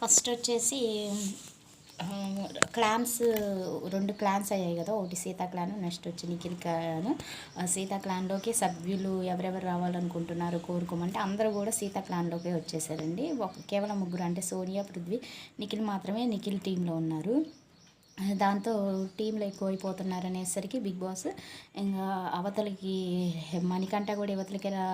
First వచ్చేసి clans రెండు clans అయ్యాయి కదా ఒకటి సీతా క్లాన్ నెక్స్ట్ వచ్చి నిఖిల్ క్లాన్. సీతా క్లాన్లోకి సభ్యులు ఎవరెవరు రావాలనుకుంటున్నారు కోరుకోమంటే అందరూ కూడా సీతా క్లాన్లోకే వచ్చేసారండి. ఒక కేవలం ముగ్గురు అంటే సోనియా పృథ్వీ నిఖిల్ మాత్రమే నిఖిల్ టీంలో ఉన్నారు. దాంతో టీంలో ఎక్కువైపోతున్నారు అనేసరికి బిగ్ బాస్ ఇంకా అవతలికి మణికంఠ కూడా యువతలకి రా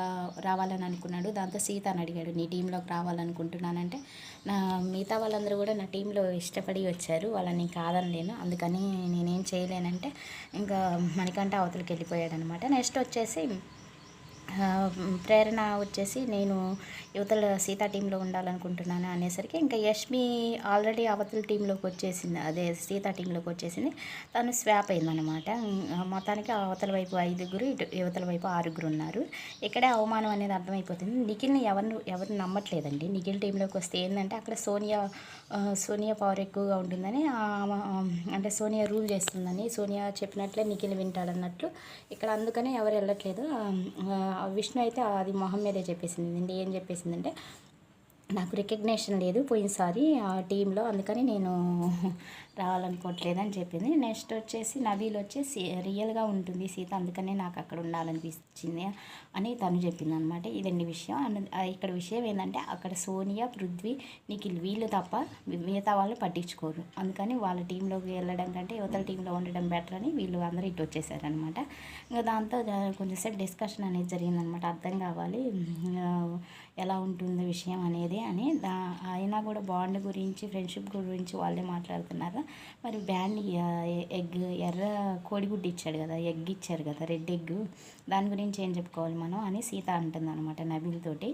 రావాలని అనుకున్నాడు. దాంతో సీత అని అడిగాడు నీ టీంలోకి రావాలనుకుంటున్నానంటే నా మిగతా వాళ్ళందరూ కూడా నా టీంలో ఇష్టపడి వచ్చారు వాళ్ళని కాదనలేను అందుకని నేనేం చేయలేనంటే ఇంకా మణికంఠ అవతలకి వెళ్ళిపోయాడు అనమాట నెక్స్ట్ వచ్చేసి ప్రేరణ వచ్చేసి నేను యువతల సీతా టీంలో ఉండాలనుకుంటున్నాను అనేసరికి ఇంకా యష్మి ఆల్రెడీ అవతల టీంలోకి వచ్చేసింది. అదే సీతా టీంలోకి వచ్చేసింది. తను స్వాప్ అయిందనమాట మొత్తానికి అవతల వైపు ఐదుగురు ఇటు యువతల వైపు ఆరుగురు ఉన్నారు. ఇక్కడే అవమానం అనేది అర్థమైపోతుంది. నిఖిల్ని ఎవరు ఎవరిని నమ్మట్లేదండి. నిఖిల్ టీంలోకి వస్తే ఏంటంటే అక్కడ సోనియా సోనియా పవర్ ఎక్కువగా ఉంటుందని అంటే సోనియా రూల్ చేస్తుందని. సోనియా చెప్పినట్లే నిఖిల్ వింటాడన్నట్లు ఇక్కడ అందుకనే ఎవరు వెళ్ళట్లేదు. విష్ణు అయితే అది మొహం మీదే చెప్పేసింది. ఏం చెప్పేసిందంటే నాకు రికగ్నేషన్ లేదు పోయినసారి ఆ టీంలో అందుకని నేను రావాలనుకోవట్లేదని చెప్పింది. నెక్స్ట్ వచ్చేసి నవీల్ వచ్చేసి రియల్గా ఉంటుంది సీత అందుకనే నాకు అక్కడ ఉండాలనిపించింది అని తను చెప్పింది అనమాట ఇదండి విషయం. ఇక్కడ విషయం ఏంటంటే అక్కడ సోనియా పృథ్వీ నీకు వీళ్ళు తప్ప మిగతా వాళ్ళు పట్టించుకోరు. అందుకని వాళ్ళ టీంలోకి వెళ్ళడం కంటే యువతల టీంలో ఉండడం బెటర్ అని వీళ్ళు అందరూ ఇటు వచ్చేసారనమాట. ఇంకా దాంతో కొంచెంసేపు డిస్కషన్ అనేది జరిగిందనమాట. అర్థం కావాలి ఎలా ఉంటుంది విషయం అనేది. అని దా అయినా కూడా బాండ్ గురించి ఫ్రెండ్షిప్ గురించి వాళ్ళే మాట్లాడుతున్నారు? మరి బ్యాండ్ ఎగ్ ఎర్ర కోడిగుడ్డు ఇచ్చాడు కదా ఎగ్ ఇచ్చారు కదా రెడ్ ఎగ్ దాని గురించి ఏం చెప్పుకోవాలి మనం అని సీత అంటుంది అనమాట నబీల్ తోటి.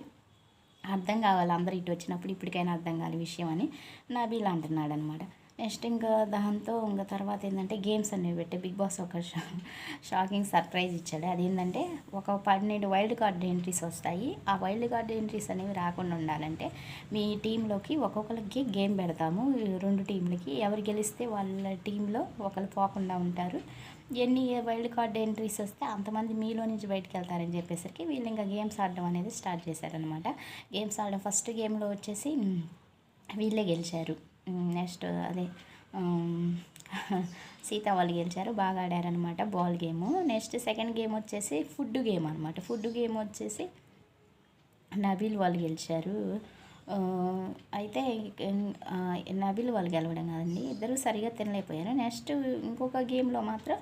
అర్థం కావాలి అందరు ఇటు వచ్చినప్పుడు ఇప్పటికైనా అర్థం కాని విషయం అని నబీల్ అంటున్నాడు అనమాట నెక్స్ట్ ఇంకా దాంతో ఇంకా తర్వాత ఏంటంటే గేమ్స్ అనేవి పెట్టి బిగ్ బాస్ ఒక షాకింగ్ సర్ప్రైజ్ ఇచ్చాడు. అదేంటంటే ఒక పన్నెండు వైల్డ్ కార్డ్ ఎంట్రీస్ వస్తాయి. ఆ వైల్డ్ కార్డ్ ఎంట్రీస్ అనేవి రాకుండా ఉండాలంటే మీ టీంలోకి ఒక్కొక్కరికి గేమ్ పెడతాము. రెండు టీంలకి ఎవరు గెలిస్తే వాళ్ళ టీంలో ఒకరు పోకుండా ఉంటారు. ఎన్ని వైల్డ్ కార్డ్ ఎంట్రీస్ వస్తే అంతమంది మీలో నుంచి బయటకు వెళ్తారని చెప్పేసరికి వీళ్ళు ఇంకా గేమ్స్ ఆడడం అనేది స్టార్ట్ చేశారనమాట గేమ్స్ ఆడడం ఫస్ట్ గేమ్లో వచ్చేసి వీళ్ళే గెలిచారు. నెక్స్ట్ అదే సీత వాళ్ళు గెలిచారు బాగా ఆడారనమాట ball game. Next second game వచ్చేసి ఫుడ్ గేమ్ అనమాట ఫుడ్ గేమ్ వచ్చేసి నబీల్ వాళ్ళు గెలిచారు. అయితే నబీల్ వాళ్ళు గెలవడం కాదండి ఇద్దరు సరిగా తినలేకపోయారు. నెక్స్ట్ ఇంకొక గేమ్లో మాత్రం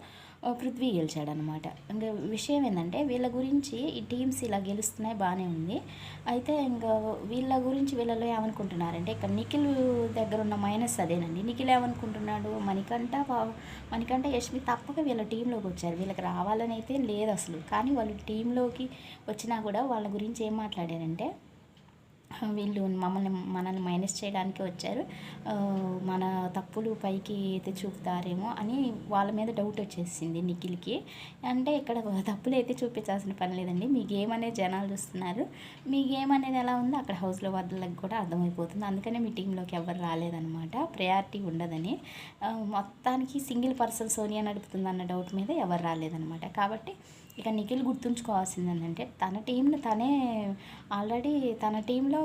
పృథ్వీ గెలిచాడనమాట. ఇంకా విషయం ఏంటంటే వీళ్ళ గురించి ఈ టీమ్స్ ఇలా గెలుస్తున్నాయి బాగానే ఉంది. అయితే ఇంకా వీళ్ళ గురించి వీళ్ళలో ఏమనుకుంటున్నారంటే ఇక్కడ నిఖిల్ దగ్గర ఉన్న మైనస్ అదేనండి. నిఖిల్ ఏమనుకుంటున్నాడు? మణికంట మణికంట యశ్మి తప్పక వీళ్ళ టీంలోకి వచ్చారు. వీళ్ళకి రావాలని అయితే లేదు అసలు. కానీ వాళ్ళు టీంలోకి వచ్చినా కూడా వాళ్ళ గురించి ఏం మాట్లాడారంటే వీళ్ళు మమ్మల్ని మనల్ని మైనస్ చేయడానికి వచ్చారు. మన తప్పులు పైకి అయితే చూపుతారేమో అని వాళ్ళ మీద డౌట్ వచ్చేసింది నిఖిల్కి. అంటే ఇక్కడ తప్పులు అయితే చూపించాల్సిన పని లేదండి. మీ గేమ్ అనేది జనాలు చూస్తున్నారు. మీ గేమ్ అనేది ఎలా ఉందో అక్కడ హౌస్లో వద్దలకు కూడా అర్థమైపోతుంది. అందుకనే మీ టీంలోకి ఎవరు రాలేదనమాట ప్రయారిటీ ఉండదని. మొత్తానికి సింగిల్ పర్సన్ సోనియా నడుపుతుందన్న డౌట్ మీద ఎవరు రాలేదనమాట కాబట్టి ఇక నిఖిల్ గుర్తుంచుకోవాల్సింది ఏంటంటే తన టీంని తనే ఆల్రెడీ తన టీంలో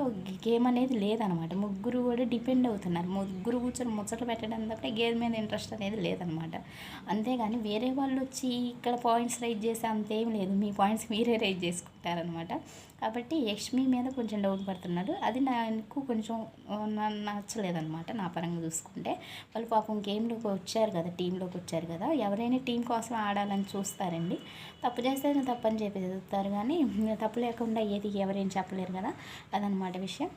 గేమ్ అనేది లేదనమాట. ముగ్గురు కూడా డిపెండ్ అవుతున్నారు. ముగ్గురు కూర్చొని ముచ్చట్లు పెట్టడం తప్ప గేమ్ మీద ఇంట్రెస్ట్ అనేది లేదనమాట. అంతేగాని వేరే వాళ్ళు వచ్చి ఇక్కడ పాయింట్స్ రైజ్ చేసే అంతేం లేదు. మీ పాయింట్స్ మీరే రైజ్ చేసుకుంటారనమాట కాబట్టి యక్ష్మి మీద కొంచెం డౌట్ పడుతున్నాడు. అది నాకు కొంచెం నచ్చలేదనమాట నా పరంగా చూసుకుంటే. వాళ్ళు పాపం గేమ్లోకి వచ్చారు కదా టీంలోకి వచ్చారు కదా ఎవరైనా టీం కోసం ఆడాలని చూస్తారండి. తప్పు చేస్తే తప్పని చెప్పి చదువుతారు కానీ తప్పు లేకుండా ఏది ఎవరేం చెప్పలేరు కదా అదనమాట విషయం.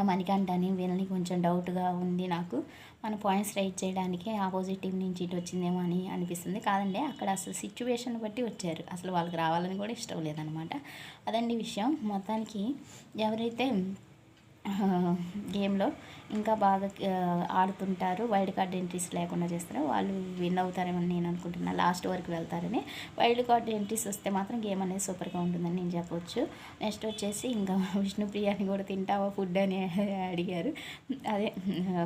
మణికంఠని వీళ్ళని కొంచెం డౌట్గా ఉంది నాకు. మన పాయింట్స్ రైట్ చేయడానికి ఆపోజిట్ టీం నుంచి ఇటు వచ్చిందేమో అని అనిపిస్తుంది. కాదండి అక్కడ అసలు సిచ్యువేషన్ బట్టి వచ్చారు. అసలు వాళ్ళకి రావాలని కూడా ఇష్టం లేదనమాట అదండి విషయం. మొత్తానికి ఎవరైతే గేమ్లో. ఇంకా బాగా ఆడుతుంటారు. వైల్డ్ కార్డ్ ఎంట్రీస్ లేకుండా చేస్తారు. వాళ్ళు విన్ అవుతారేమని నేను అనుకుంటున్నాను లాస్ట్ వరకు వెళ్తారని. వైల్డ్ కార్డ్ ఎంట్రీస్ వస్తే మాత్రం గేమ్ అనేది సూపర్గా ఉంటుందని నేను చెప్పవచ్చు నెక్స్ట్ వచ్చేసి ఇంకా విష్ణుప్రియాని కూడా తింటావా ఫుడ్ అని అడిగారు. అదే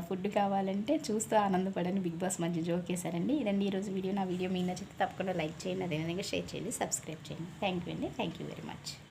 ఫుడ్ కావాలంటే చూస్తూ ఆనందపడని బిగ్ బాస్ మంచి జోక్ వేశారండి. ఇదండి ఈరోజు వీడియో. నా వీడియో మీద నచ్చితే తప్పకుండా లైక్ చేయండి అదేవిధంగా షేర్ చేయండి సబ్స్క్రైబ్ చేయండి. థ్యాంక్ యూ అండి. Thank you very much.